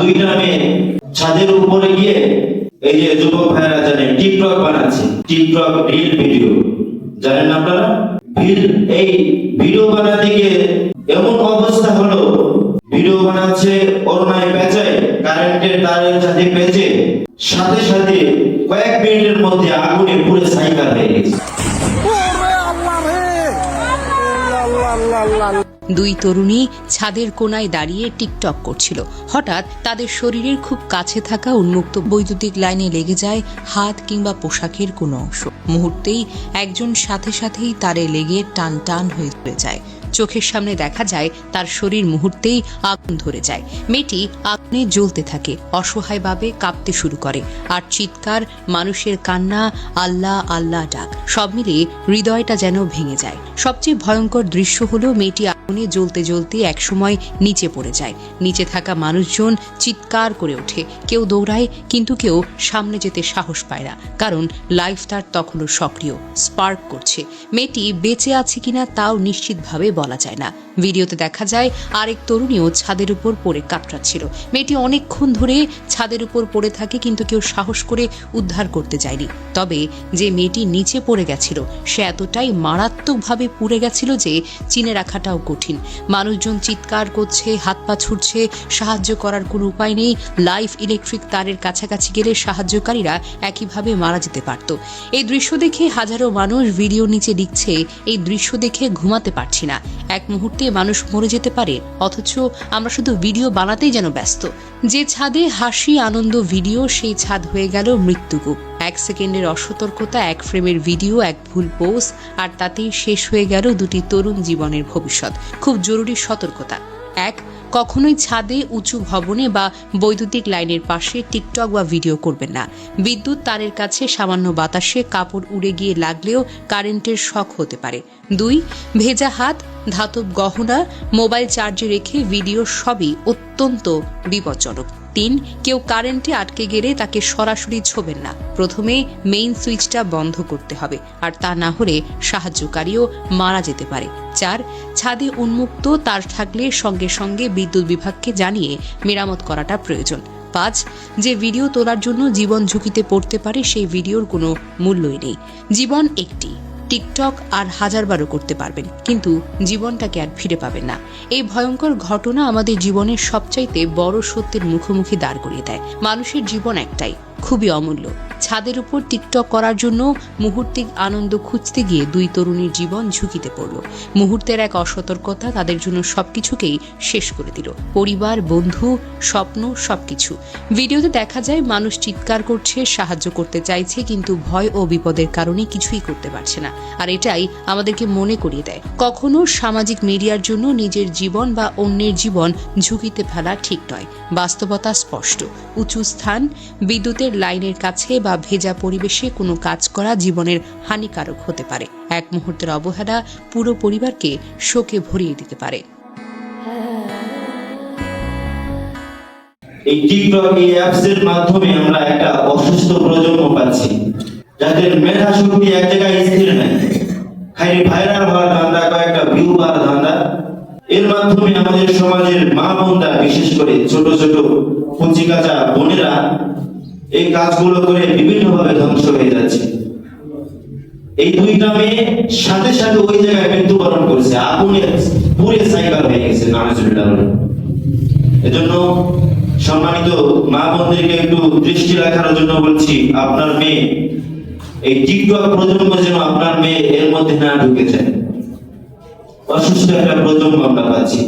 দুইটা মেয়ে ছাদের উপরে গিয়ে এই যে যুবক ভাইরা জানেন টিকটক বানাচ্ছে। TikTok reel video. জানেন আপনারা? এই ভিডিও বানাতে গিয়ে এমন অবস্থা হলো ভিডিও বানাচ্ছে অরুণায় পেঁচায় কারেন্টের তারের সাথে পেঁচে সাথে সাথে কয়েক মিনিটের মধ্যে আগুনে পুরো সাইকার হয়ে গেছে। দুই তরুণী ছাদের কোনায় দাঁড়িয়ে টিকটক করছিল। হঠাৎ তাদের শরীরের খুব কাছে থাকা উন্মুক্ত বৈদ্যুতিক লাইনে লেগে যায় হাত কিংবা পোশাকের কোনো অংশ। মুহূর্তেই একজন সাথে সাথেই তারে লেগে টান টান হয়ে পড়ে যায়। চোখের সামনে দেখা যায় তার শরীর মুহূর্তেই আগুন ধরে যায়। মেয়েটি আগুনে জ্বলতে থাকে, অসহায়ভাবে কাঁপতে শুরু করে আর চিৎকার, মানুষের কান্না, আল্লাহ আল্লাহ ডাক সব মিলিয়ে হৃদয়টা যেন ভেঙে যায়। সবচেয়ে ভয়ঙ্কর দৃশ্য হলো মেয়েটি আগুনে জ্বলতে জ্বলতে একসময় নিচে পড়ে যায়। নিচে থাকা মানুষজন চিৎকার করে ওঠে। কেউ দৌড়ায়, কিন্তু কেউ সামনে যেতে সাহস পায় না। কারণ লাইফ তার তখনও সক্রিয়, স্পার্ক করছে। মেয়েটি বেঁচে আছে কিনা তাও নিশ্চিতভাবে বলা যায় না। ভিডিওতে দেখা যায়, আরেক তরুণীও ছাদের উপর পড়ে কাতরাচ্ছিল। মেয়েটি অনেকক্ষণ ধরে ছাদের উপর পড়ে থাকে, কিন্তু কেউ সাহস করে উদ্ধার করতে যায়নি। তবে যে মেয়েটি নিচে পড়ে গেছিল, সে এতটাই মারাত্মকভাবে পুড়ে গেছিল যে চিনে রাখাটাও কঠিন। মানুষজন চিৎকার করছে, হাত পা ছুটছে সাহায্য করার কোনো উপায় নেই। লাইফ ইলেকট্রিক তারের কাছাকাছি গেলে সাহায্যকারীরা একইভাবে মারা যেতে পারত। এই দৃশ্য দেখে হাজারো মানুষ ভিডিও নিচে লিখছে, এই দৃশ্য দেখে ঘুমাতে পারছি না। এক মুহূর্তে মানুষ মরে যেতে পারে, অথচ আমরা শুধু ভিডিও বানাতেই যেন ব্যস্ত। যে ছাদে হাসি, আনন্দ, ভিডিও, সেই ছাদ হয়ে গেল মৃত্যুকূপ। এক সেকেন্ডের অসতর্কতা, এক ফ্রেমের ভিডিও, এক ভুল পোস্ট আর তাতেই শেষ হয়ে গেল দুটি তরুণ জীবনের ভবিষ্যৎ। খুব জরুরি সতর্কতা। এক, কখনোই ছাদে উঁচু ভবনে বা বৈদ্যুতিক লাইনের পাশে টিকটক বা ভিডিও করবেন না। বিদ্যুৎ তারের কাছে সামান্য বাতাসে কাপড় উড়ে গিয়ে লাগলেও কারেন্টের শখ হতে পারে। দুই, ভেজা হাত ধাতব গহনা, মোবাইল চার্জে রেখে ভিডিও সবই অত্যন্ত বিপজ্জনক। তিন, কেউ কারেন্টে আটকে গেলে তাকে সরাসরি ছোবেন না। প্রথমে মেইন সুইচটা বন্ধ করতে হবে, আর তা না হলে সাহায্যকারীও মারা যেতে পারে। চার, ছাদে উন্মুক্ত, তার থাকলে সঙ্গে সঙ্গে বিদ্যুৎ বিভাগকে জানিয়ে মেরামত করাটা প্রয়োজন। পাঁচ, যে ভিডিও তোলার জন্য জীবন ঝুঁকিতে পড়তে পারে সেই ভিডিওর কোনো মূল্যই নেই। জীবন একটি। টিকটক আর হাজারবারও করতে পারবেন। কিন্তু জীবনটাকে আর ফিরে পাবেন না। এই ভয়ঙ্কর ঘটনা আমাদের জীবনের সবচাইতে বড় সত্যের মুখোমুখি দাঁড় করিয়ে দেয়। মানুষের জীবন একটাই, খুবই অমূল্য। ছাদের উপর টিকটক করার জন্য মুহূর্তিক আনন্দ খুঁজতে গিয়ে দুই তরুণীর জীবন ঝুঁকিতে পড়ল। মুহূর্তের এক অসতর্কতা তাদের জন্য সবকিছুকেই শেষ করে দিল। পরিবার, বন্ধু, স্বপ্ন, সবকিছু। ভিডিওতে দেখা যায়, মানুষ চিৎকার করছে, সাহায্য করতে চাইছে, কিন্তু ভয় ও বিপদের কারণে কিছুই করতে পারছে না। আর এটাই আমাদেরকে মনে করিয়ে দেয়। কখনো সামাজিক মিডিয়ার জন্য নিজের জীবন বা অন্যের জীবন ঝুঁকিতে ফেলা ঠিক নয়। বাস্তবতা স্পষ্ট। উঁচু স্থান, বিদ্যুতের লাইনের কাছে বা ভেজা পরিবেশে কোনো কাজ করা জীবনের হানিকারক হতে পারে। এক মুহূর্তের অবহেলা পুরো পরিবারকে শোকে ভরিয়ে দিতে পারে। এই টিকটক এই মাধ্যমে আমরা একটা অসুস্থ প্রজন্ম পাচ্ছি, যাদের মেধা শক্তি এক জায়গায় স্থির খালি ভাইরাল হওয়ার ধান্দা, কয়েকটা ভিউ পাওয়ার ধান্দা। এর মাধ্যমে আমাদের সমাজের মা বোনরা বিশেষ করে ছোট ছোট কুচি কাঁচা বোনেরা এই কাজগুলো করে বিভিন্ন ভাবে ধ্বংস হয়ে যাচ্ছে। এই দুইটা মেয়ে সাথে সাথে ওই জায়গায় মৃত্যুবরণ করেছে। আগুনে পুরে সাইকেল হয়ে গেছে নামাজুল্লাহ এজন্য সম্মানিত মা বোনদেরকে একটু দৃষ্টি রাখার জন্য বলছি, আপনার মেয়ে, এই টিকটক প্রজন্ম যেন আপনার মেয়ে এর মধ্যে না ঢুকে যায়। অসুস্থ একটা প্রজন্ম আমরা পাচ্ছি।